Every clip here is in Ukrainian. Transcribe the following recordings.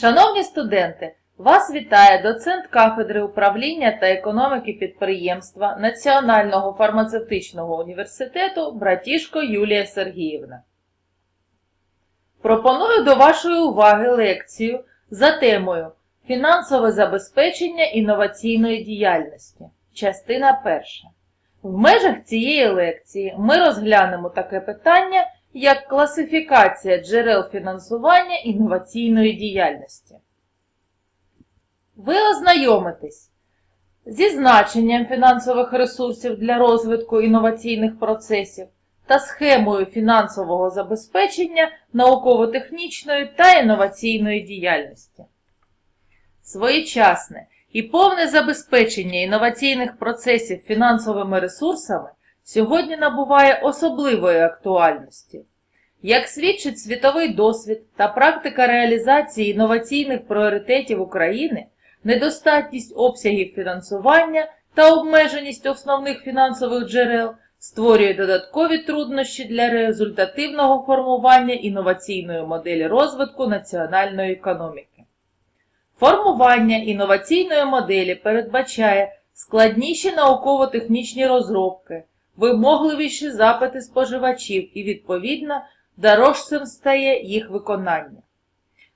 Шановні студенти, вас вітає доцент кафедри управління та економіки підприємства Національного фармацевтичного університету Братішко Юлія Сергіївна. Пропоную до вашої уваги лекцію за темою Фінансове забезпечення інноваційної діяльності. Частина перша. В межах цієї лекції ми розглянемо таке питання, як класифікація джерел фінансування інноваційної діяльності. Ви ознайомитесь зі значенням фінансових ресурсів для розвитку інноваційних процесів та схемою фінансового забезпечення науково-технічної та інноваційної діяльності. Своєчасне і повне забезпечення інноваційних процесів фінансовими ресурсами сьогодні набуває особливої актуальності. Як свідчить світовий досвід та практика реалізації інноваційних пріоритетів України, недостатність обсягів фінансування та обмеженість основних фінансових джерел створює додаткові труднощі для результативного формування інноваційної моделі розвитку національної економіки. Формування інноваційної моделі передбачає складніші науково-технічні розробки, вимогливіші запити споживачів і, відповідно, дорожчим стає їх виконання.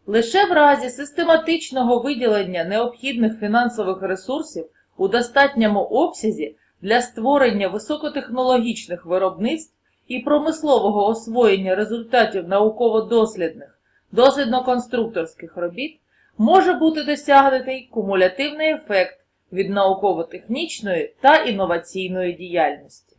Лише в разі систематичного виділення необхідних фінансових ресурсів у достатньому обсязі для створення високотехнологічних виробництв і промислового освоєння результатів науково-дослідних, дослідно-конструкторських робіт може бути досягнутий кумулятивний ефект від науково-технічної та інноваційної діяльності.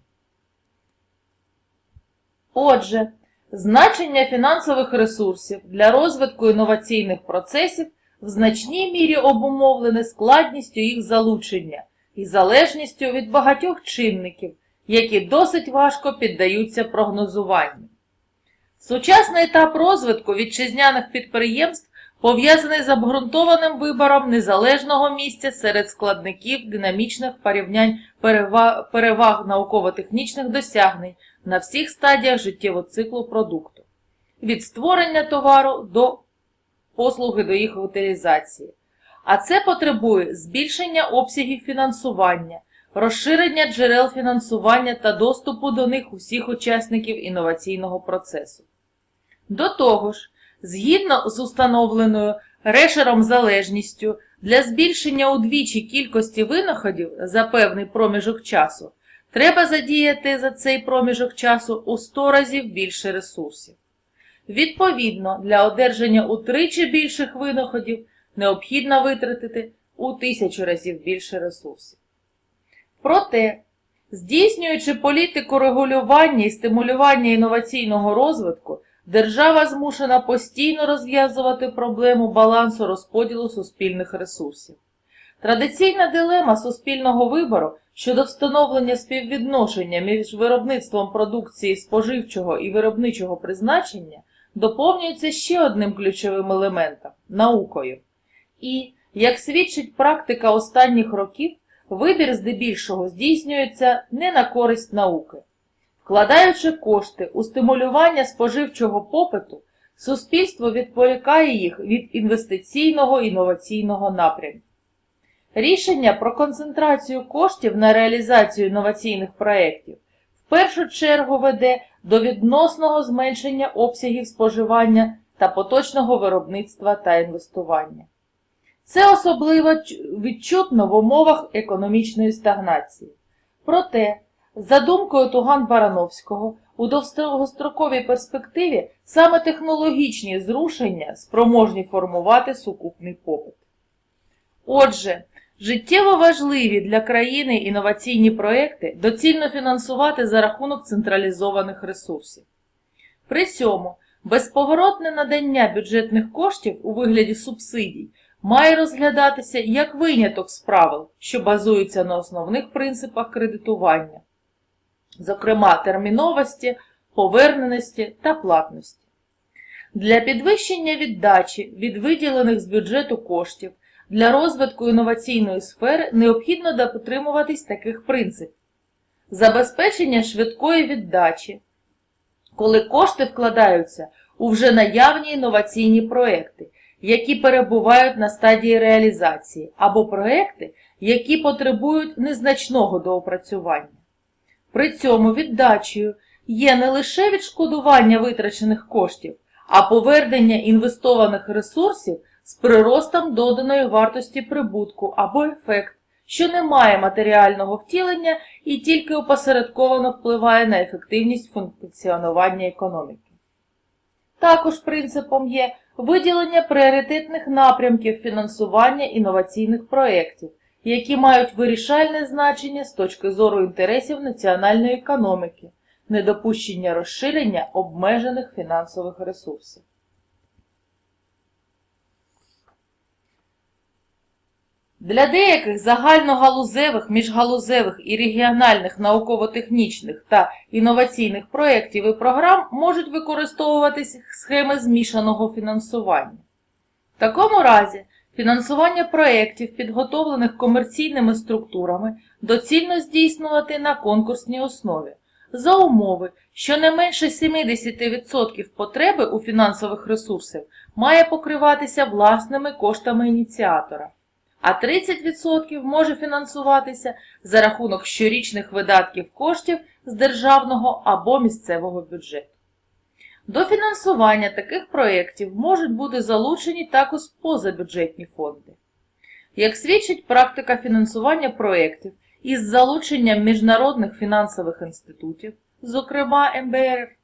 Отже, значення фінансових ресурсів для розвитку інноваційних процесів в значній мірі обумовлене складністю їх залучення і залежністю від багатьох чинників, які досить важко піддаються прогнозуванню. Сучасний етап розвитку вітчизняних підприємств пов'язаний з обґрунтованим вибором незалежного місця серед складників динамічних порівнянь переваг, науково-технічних досягнень на всіх стадіях життєвого циклу продукту, від створення товару до послуги до їх утилізації. А це потребує збільшення обсягів фінансування, розширення джерел фінансування та доступу до них усіх учасників інноваційного процесу. До того ж, Згідно з установленою решером залежністю, для збільшення удвічі кількості винаходів за певний проміжок часу, треба задіяти за цей проміжок часу у 100 разів більше ресурсів. Відповідно, для одержання утричі більших винаходів необхідно витратити у тисячу разів більше ресурсів. Проте, здійснюючи політику регулювання і стимулювання інноваційного розвитку, Держава змушена постійно розв'язувати проблему балансу розподілу суспільних ресурсів. Традиційна дилема суспільного вибору щодо встановлення співвідношення між виробництвом продукції споживчого і виробничого призначення доповнюється ще одним ключовим елементом наукою. І, як свідчить практика останніх років, вибір здебільшого здійснюється не на користь науки. Вкладаючи кошти у стимулювання споживчого попиту, суспільство відволікає їх від інвестиційного інноваційного напрямку. Рішення про концентрацію коштів на реалізацію інноваційних проєктів в першу чергу веде до відносного зменшення обсягів споживання та поточного виробництва та інвестування. Це особливо відчутно в умовах економічної стагнації. Проте, за думкою Туган Барановського, у довгостроковій перспективі саме технологічні зрушення спроможні формувати сукупний попит. Отже, життєво важливі для країни інноваційні проекти доцільно фінансувати за рахунок централізованих ресурсів. При цьому безповоротне надання бюджетних коштів у вигляді субсидій має розглядатися як виняток з правил, що базуються на основних принципах кредитування зокрема терміновості, поверненості та платності. Для підвищення віддачі від виділених з бюджету коштів для розвитку інноваційної сфери необхідно дотримуватись таких принципів. Забезпечення швидкої віддачі, коли кошти вкладаються у вже наявні інноваційні проекти, які перебувають на стадії реалізації, або проекти, які потребують незначного доопрацювання. При цьому віддачею є не лише відшкодування витрачених коштів, а повернення інвестованих ресурсів з приростом доданої вартості прибутку або ефект, що не має матеріального втілення і тільки опосередковано впливає на ефективність функціонування економіки. Також принципом є виділення пріоритетних напрямків фінансування інноваційних проєктів, які мають вирішальне значення з точки зору інтересів національної економіки, недопущення розширення обмежених фінансових ресурсів. Для деяких загальногалузевих, міжгалузевих і регіональних науково-технічних та інноваційних проєктів і програм можуть використовуватись схеми змішаного фінансування. В такому разі фінансування проєктів, підготовлених комерційними структурами, доцільно здійснювати на конкурсній основі за умови, що не менше 70% потреби у фінансових ресурсах має покриватися власними коштами ініціатора а 30% може фінансуватися за рахунок щорічних видатків коштів з державного або місцевого бюджету. До фінансування таких проєктів можуть бути залучені також позабюджетні фонди. Як свідчить практика фінансування проєктів із залученням міжнародних фінансових інститутів, зокрема МБР,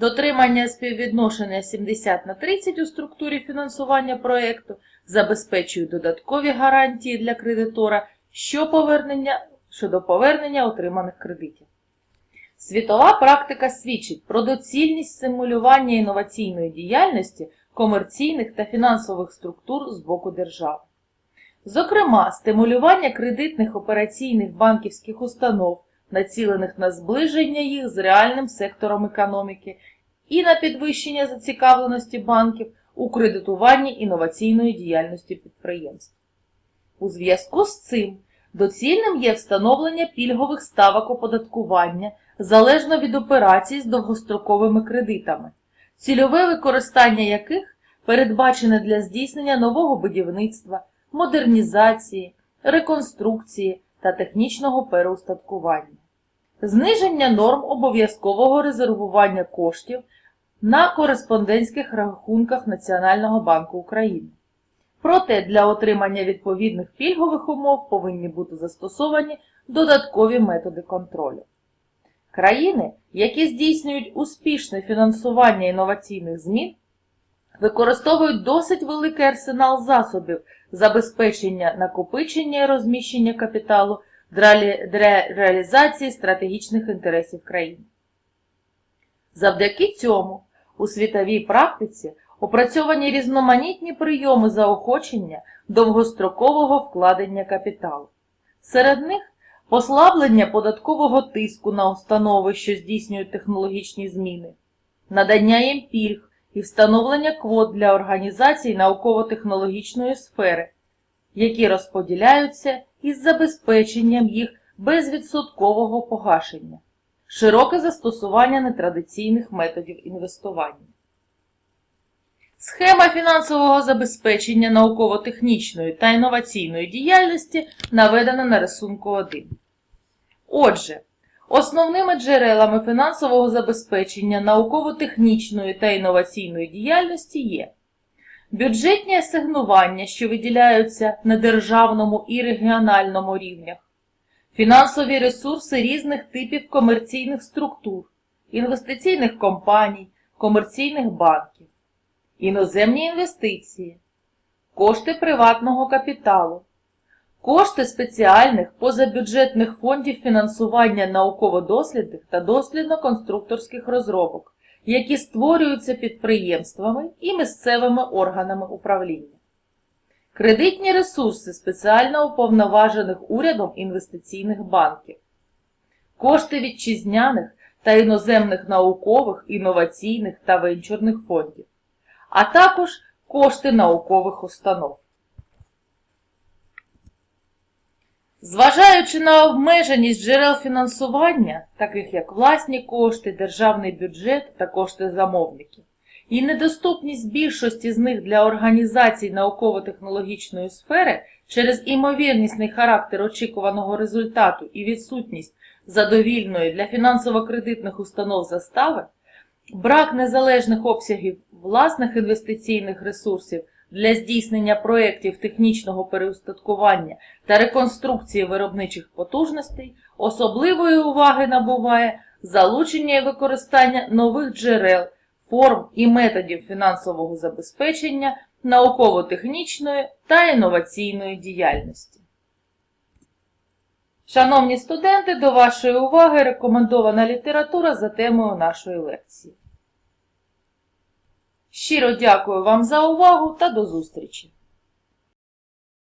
Дотримання співвідношення 70 на 30 у структурі фінансування проєкту забезпечує додаткові гарантії для кредитора що повернення, щодо повернення отриманих кредитів. Світова практика свідчить про доцільність симулювання інноваційної діяльності комерційних та фінансових структур з боку держави. Зокрема, стимулювання кредитних операційних банківських установ націлених на зближення їх з реальним сектором економіки і на підвищення зацікавленості банків у кредитуванні інноваційної діяльності підприємств. У зв'язку з цим доцільним є встановлення пільгових ставок оподаткування залежно від операцій з довгостроковими кредитами, цільове використання яких передбачене для здійснення нового будівництва, модернізації, реконструкції та технічного переустаткування зниження норм обов'язкового резервування коштів на кореспондентських рахунках Національного банку України. Проте для отримання відповідних пільгових умов повинні бути застосовані додаткові методи контролю. Країни, які здійснюють успішне фінансування інноваційних змін, використовують досить великий арсенал засобів забезпечення накопичення і розміщення капіталу для реалізації стратегічних інтересів країни. Завдяки цьому у світовій практиці опрацьовані різноманітні прийоми заохочення довгострокового вкладення капіталу. Серед них послаблення податкового тиску на установи, що здійснюють технологічні зміни, надання їм пільг і встановлення квот для організацій науково-технологічної сфери, які розподіляються із забезпеченням їх безвідсоткового погашення, широке застосування нетрадиційних методів інвестування. Схема фінансового забезпечення науково-технічної та інноваційної діяльності наведена на рисунку 1. Отже, основними джерелами фінансового забезпечення науково-технічної та інноваційної діяльності є бюджетні асигнування, що виділяються на державному і регіональному рівнях, фінансові ресурси різних типів комерційних структур, інвестиційних компаній, комерційних банків, іноземні інвестиції, кошти приватного капіталу, кошти спеціальних позабюджетних фондів фінансування науково-дослідних та дослідно-конструкторських розробок які створюються підприємствами і місцевими органами управління. Кредитні ресурси спеціально уповноважених урядом інвестиційних банків, кошти вітчизняних та іноземних наукових, інноваційних та венчурних фондів, а також кошти наукових установ. Зважаючи на обмеженість джерел фінансування, таких як власні кошти, державний бюджет та кошти замовників, і недоступність більшості з них для організацій науково-технологічної сфери через імовірнісний характер очікуваного результату і відсутність задовільної для фінансово-кредитних установ застави, брак незалежних обсягів власних інвестиційних ресурсів для здійснення проєктів технічного переустаткування та реконструкції виробничих потужностей особливої уваги набуває залучення і використання нових джерел, форм і методів фінансового забезпечення науково-технічної та інноваційної діяльності. Шановні студенти, до вашої уваги рекомендована література за темою нашої лекції. Щиро дякую вам за увагу та до зустрічі!